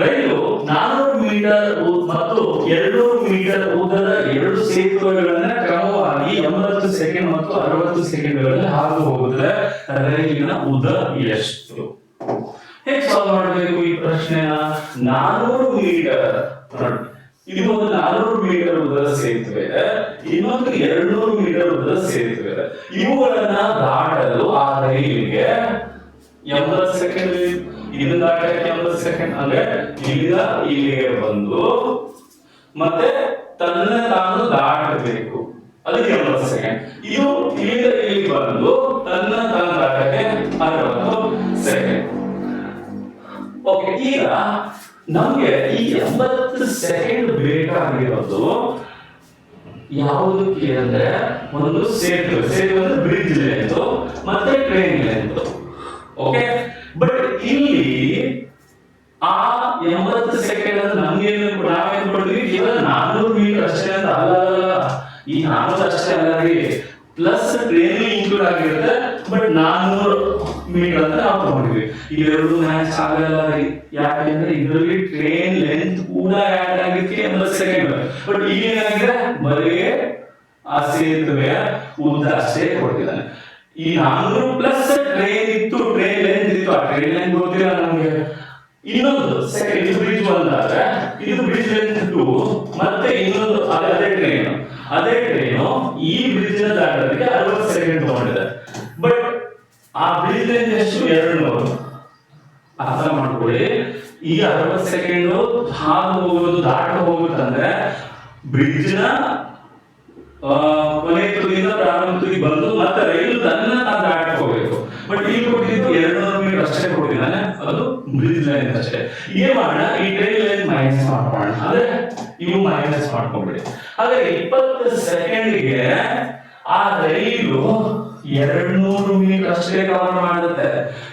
ರೈಲು ನಾನೂರು ಮೀಟರ್ ಮತ್ತು ಎರಡು ಮೀಟರ್ ಉದ್ದದ ಎರಡು ಸೇತುವೆಗಳನ್ನ ಕ್ರಮವಾಗಿ ಎಂಬತ್ತು ಸೆಕೆಂಡ್ ಮತ್ತು ಅರವತ್ತು ಸೆಕೆಂಡ್ಗಳಲ್ಲಿ ಹಾದು ಹೋಗುತ್ತದೆ. ರೈಲಿನ ಉದ್ದ ಎಷ್ಟು? ಹೇಗೆ ಸಾಲ್ವ್ ಮಾಡಬೇಕು ಈ ಪ್ರಶ್ನೆನ? ನಾನೂರು ಮೀಟರ್. ಇದು ಒಂದು ನಾನೂರು ಮೀಟರ್ ಉದ್ದದ ಸೇತುವೆ. ಇನ್ನೊಂದು ಎರಡ್ನೂರು ಮೀಟರ್ ಉದ್ದ ಸೇತುವೆ. ಇವುಗಳನ್ನ ದಾಟಲು ಆ ರೈಲಿಗೆ ಎಂಬತ್ತು ಸೆಕೆಂಡ್ ಅಂದ್ರೆ ಇಲ್ಲಿಂದ ಇಲ್ಲಿಗೆ ಬಂದು ಮತ್ತೆ ತನ್ನ ತಾನು ದಾಟಬೇಕು. ಅದಕ್ಕೆ ಎಂಬತ್ತು ಸೆಕೆಂಡ್ ಇದು ಇಲ್ಲಿಂದ ಇಲ್ಲಿಗೆ ಬಂದು ತನ್ನ ತಾನು ದಾಟಕ್ಕೆ ಅರವತ್ತು ಸೆಕೆಂಡ್ ಓಕೆ ಈಗ ನಮ್ಗೆ ಈ ಎಂಬತ್ತು ಸೆಕೆಂಡ್ ಬೇಕಾಗಿರೋದು ಯಾವುದಕ್ಕೆ ಅಂದ್ರೆ ಒಂದು ಸೇತುವೆ. ಸೇತುವೆ ಅಂದ್ರೆ ಬ್ರಿಡ್ಜ್ ಲೆಂತ್ ಮತ್ತೆ ಟ್ರೈನ್ ಲೆಂತ್ ಓಕೆ ನಾನ್ನೂರು ಅಷ್ಟೇ ಅಂತ ಅಲ್ಲ ಈ ನಾನೂರು ಅಷ್ಟೇ ಅಲ್ಲ ರೀ. ಪ್ಲಸ್ ಟ್ರೈನ್ ಇನ್ಕ್ಲೂಡ್ ಆಗಿರುತ್ತೆ ಬಟ್ ನಾನ್ನೂರು ಮೀಟರ್ ಅಂತ ನಾವು ತಗೊಂಡಿವಿ ಇವೆರಡು ಮ್ಯಾಚ್ ಆಗಲ್ಲ ರೀ. ಯಾಕಂದ್ರೆ ಇದರಲ್ಲಿ ಟ್ರೈನ್ ಲೆಂತ್ ಕೂಡ ಆ್ಯಡ್ ಆಗಿದ್ದಕ್ಕೆ ಎಂಬತ್ತು ಸೆಕೆಂಡ್ ಬಟ್ ಈಗ ಏನಾಗಿದೆ? ಬರೀ ಆ ಸೇತುವೆ ಉದ್ದ ಅಷ್ಟೇ ಕೊಟ್ಟಿದ್ದಾನೆ ಈ ನಾನ್ನೂರು ಪ್ಲಸ್ ಟ್ರೈನ್ ಇತ್ತು ಟ್ರೈನ್ ಲೆಂತ್ ಇತ್ತು. ಆ ಟ್ರೈನ್ ಲೆಂತ್ ಗೊತ್ತಿಲ್ಲ ನಮಗೆ. ಇನ್ನೊಂದು ಸೆಕೆಂಡ್ ಇದು ಬ್ರಿಡ್ಜ್ ಬಂದಾದ್ರೆ, ಇದು ಬ್ರಿಡ್ಜ್ ಟು ಮತ್ತೆ ಇನ್ನೊಂದು ಅದೇ ಟ್ರೈನ್ ಅದೇ ಟ್ರೈನ್ ಈ ಬ್ರಿಡ್ಜ್ನ ದಾಟೋದಕ್ಕೆ ಅರವತ್ತು ಸೆಕೆಂಡ್ ತಗೊಂಡಿದೆ. ಬಟ್ ಆ ಬ್ರಿಡ್ಜ್ ಎಷ್ಟು ಎರಡು ಅರ್ಥ ಮಾಡ್ಕೊಳ್ಳಿ. ಈ ಅರವತ್ತು ಸೆಕೆಂಡ್ ಹಾದು ಹೋಗೋದು ದಾಟ ಹೋಗುತ್ತಂದ್ರೆ ಬ್ರಿಡ್ಜ್ನ ಕೊನೆ ತುದಿಯಿಂದ ಪ್ರಾರಂಭ ತುದಿ ಬಂದು ಮತ್ತೆ ರೈಲು ತನ್ನ ದಾಟ ದಾಟ್ಕೋಬೇಕು. ಬಟ್ ಇಲ್ಲಿ ಕೊಟ್ಟಿದ್ದು ಎರಡು ನೂರು ಮೀಟರ್ ಅಷ್ಟೇ ಕೊಟ್ಟಿದ್ದಾನೆ ಅದು ಬ್ರಿಡ್ಜ್ ಲೈನ್ ಅಷ್ಟೇ. ಏನ್ ಮಾಡೋಣ? ಈ ಟ್ರೈನ್ ಲೈನ್ ಮೈನಸ್ ಮಾಡ್ಕೊಳ್ಳೋಣ. ಅಂದ್ರೆ ಇವು ಮೈನಸ್ ಮಾಡ್ಕೊಂಡ್ಬಿಡಿ. ಹಾಗಾದ್ರೆ ಇಪ್ಪತ್ತು ಸೆಕೆಂಡ್ಗೆ ಆ ರೈಲು ಎರಡ್ ನೂರು ಮೀಟರ್ ಅಷ್ಟೇ ಕವರ್ ಮಾಡುತ್ತೆ.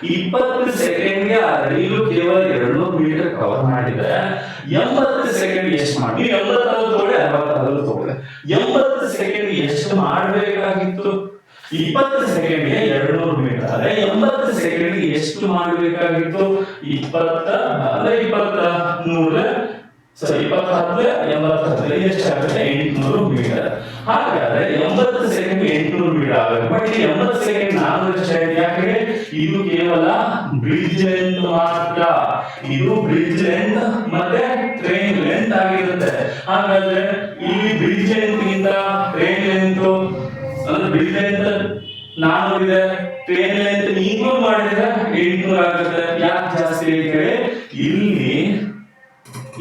ಇಪ್ಪತ್ತು ಸೆಕೆಂಡ್ಗೆ ಆ ರೈಲು ಕೇವಲ ಎರಡ್ ನೂರು ಮೀಟರ್ ಕವರ್ ಮಾಡಿದ್ರೆ ಎಂಬತ್ತು ಸೆಕೆಂಡ್ ಎಷ್ಟು ಮಾಡಿ ಎಂಬತ್ತಾದ್ರು ತಗೊಳ್ಳಿ ಅರವತ್ತಾದ್ರು ತಗೊಳ್ಳಿ. ಎಂಬತ್ತು ಸೆಕೆಂಡ್ ಎಷ್ಟು ಮಾಡಬೇಕಾಗಿತ್ತು? ಇಪ್ಪತ್ತು ಸೆಕೆಂಡ್ಗೆ ಎರಡು ನೂರು ಮೀಟರ್ ಅದೇ ಎಂಬತ್ತು ಸೆಕೆಂಡ್ಗೆ ಎಷ್ಟು ಮಾಡಬೇಕಾಗಿತ್ತು? ಇಪ್ಪತ್ತ ಅಂದ್ರೆ ಇಪ್ಪತ್ತ ನೂರ ಸರಿ ಇಪ್ಪತ್ತ ಹತ್ತು ಎಂಬತ್ತು ಹತ್ತು ಎಷ್ಟಾಗುತ್ತೆ ಎಂಟುನೂರು ಮೀಟರ್ ಹಾಗಾದ್ರೆ ಎಂಬತ್ತು ಸೆಕೆಂಡ್ ಎಂಟುನೂರು ಮೀಟರ್ ಆಗಬೇಕು. ಬಟ್ ಈ ಎಂಬತ್ತು ಸೆಕೆಂಡ್ ನಾನು ಸ್ಟ್ಯಾಂಡ್ ಯಾಕೆ? ಇದು ಕೇವಲ ಬ್ರಿಡ್ಜ್ ಲೆಂತ್ ಮಾತ್ರ. ಇದು ಬ್ರಿಡ್ಜ್ ಲೆಂತ್ ಮತ್ತೆ ಟ್ರೈನ್ ಲೆಂತ್ ಆಗಿರುತ್ತೆ. ಹಾಗಾದ್ರೆ ಅಂದ್ರೆ ಅಂತ ನಾನು ಇದೆ ಟ್ರೈನ್ ಅಂತ ನೀವು ಮಾಡಿದ್ರೆ ಎಂಟುನೂರು ಆಗುತ್ತೆ. ಯಾಕೆ ಜಾಸ್ತಿ ಹೇಳಿ, ಇಲ್ಲಿ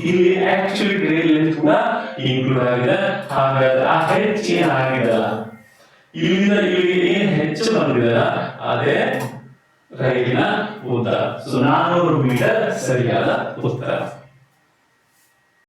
ಇಲ್ಲಿ ಆಕ್ಚುಲಿ ಟ್ರೈನ್ ಲೆಂತ್ ಕೂಡ ಇನ್ಕ್ಲೂಡ್ ಆಗಿದೆ. ಹಾಗಾದ್ರೆ ಆ ಹೆಚ್ಚು ಏನಾಗಿದಲ್ಲ ಇಲ್ಲಿಂದ ಇಲ್ಲಿಗೆ ಏನ್ ಹೆಚ್ಚು ಬಂದಿದಲ್ಲ ಅದೇ ರೈಲಿನ ಉದ್ದ ಸೊ ನಾನ್ನೂರು ಮೀಟರ್ ಸರಿಯಾದ ಉತ್ತರ.